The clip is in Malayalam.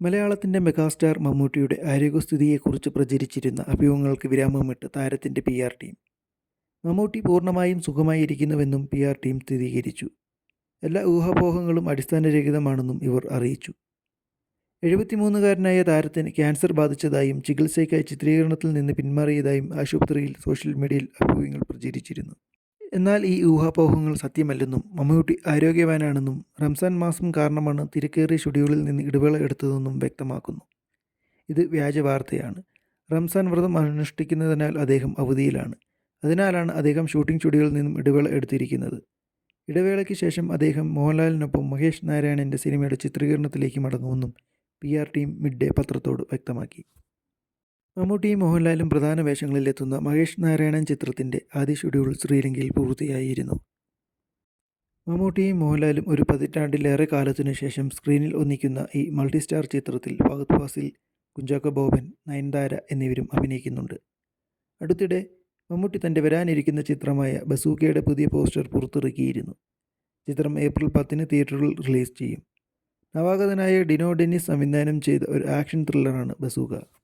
മലയാളത്തിന്റെ മെഗാസ്റ്റാർ മമ്മൂട്ടിയുടെ ആരോഗ്യസ്ഥിതിയെക്കുറിച്ച് പ്രചരിച്ചിരുന്ന അഭ്യൂഹങ്ങൾക്ക് വിരാമമിട്ട് താരത്തിന്റെ പി ആർ ടീം. മമ്മൂട്ടി പൂർണമായും സുഖമായിരിക്കുന്നുവെന്നും പി ആർ ടീം സ്ഥിരീകരിച്ചു. എല്ലാ ഊഹാപോഹങ്ങളും അടിസ്ഥാനരഹിതമാണെന്നും ഇവർ അറിയിച്ചു. എഴുപത്തിമൂന്നുകാരനായ താരത്തിന് ക്യാൻസർ ബാധിച്ചതായും ചികിത്സയ്ക്കായി ചിത്രീകരണത്തിൽ നിന്ന് പിന്മാറിയതായും ആശുപത്രിയിൽ സോഷ്യൽ മീഡിയയിൽ അഭ്യൂഹങ്ങൾ പ്രചരിച്ചിരുന്നു. എന്നാൽ ഈ ഊഹാപോഹങ്ങൾ സത്യമല്ലെന്നും മമ്മൂട്ടി ആരോഗ്യവാനാണെന്നും റംസാൻ മാസം കാരണമാണ് തിരക്കേറിയ ഷെഡ്യൂളിൽ നിന്ന് ഇടവേള എടുത്തതെന്നും വ്യക്തമാക്കുന്നു. ഇത് വ്യാജ വാർത്തയാണ്. റംസാൻ വ്രതം അനുഷ്ഠിക്കുന്നതിനാൽ അദ്ദേഹം അവധിയിലാണ്. അതിനാലാണ് അദ്ദേഹം ഷൂട്ടിംഗ് സ്റ്റുഡിയോയിൽ നിന്നും ഇടവേള എടുത്തിരിക്കുന്നത്. ഇടവേളയ്ക്ക് ശേഷം അദ്ദേഹം മോഹൻലാലിനൊപ്പം മഹേഷ് നാരായണന്റെ സിനിമയുടെ ചിത്രീകരണത്തിലേക്ക് മടങ്ങുമെന്നും P R team mid day പത്രത്തോട് വ്യക്തമാക്കി. മമ്മൂട്ടിയും മോഹൻലാലും പ്രധാന വേഷങ്ങളിലെത്തുന്ന മഹേഷ് നാരായണൻ ചിത്രത്തിന്റെ ആദ്യ ഷെഡ്യൂൾ ശ്രീലങ്കയിൽ പൂർത്തിയായിരുന്നു. മമ്മൂട്ടിയും മോഹൻലാലും ഒരു പതിറ്റാണ്ടിലേറെ കാലത്തിനു ശേഷം സ്ക്രീനിൽ ഒന്നിക്കുന്ന ഈ മൾട്ടി സ്റ്റാർ ചിത്രത്തിൽ ഫഹദ് ഫാസിൽ കുഞ്ചാക്കോ ബോബൻ നയൻതാര എന്നിവരും അഭിനയിക്കുന്നുണ്ട്. അടുത്തിടെ മമ്മൂട്ടി തന്റെ വരാനിരിക്കുന്ന ചിത്രമായ ബസൂക്കയുടെ പുതിയ പോസ്റ്റർ പുറത്തിറക്കിയിരുന്നു. ചിത്രം ഏപ്രിൽ പത്തിന് തിയേറ്ററിൽ റിലീസ് ചെയ്യും. നവാഗതനായ ഡിനോ ഡെന്നിസ് സംവിധാനം ചെയ്ത ഒരു ആക്ഷൻ ത്രില്ലറാണ് ബസൂക്ക.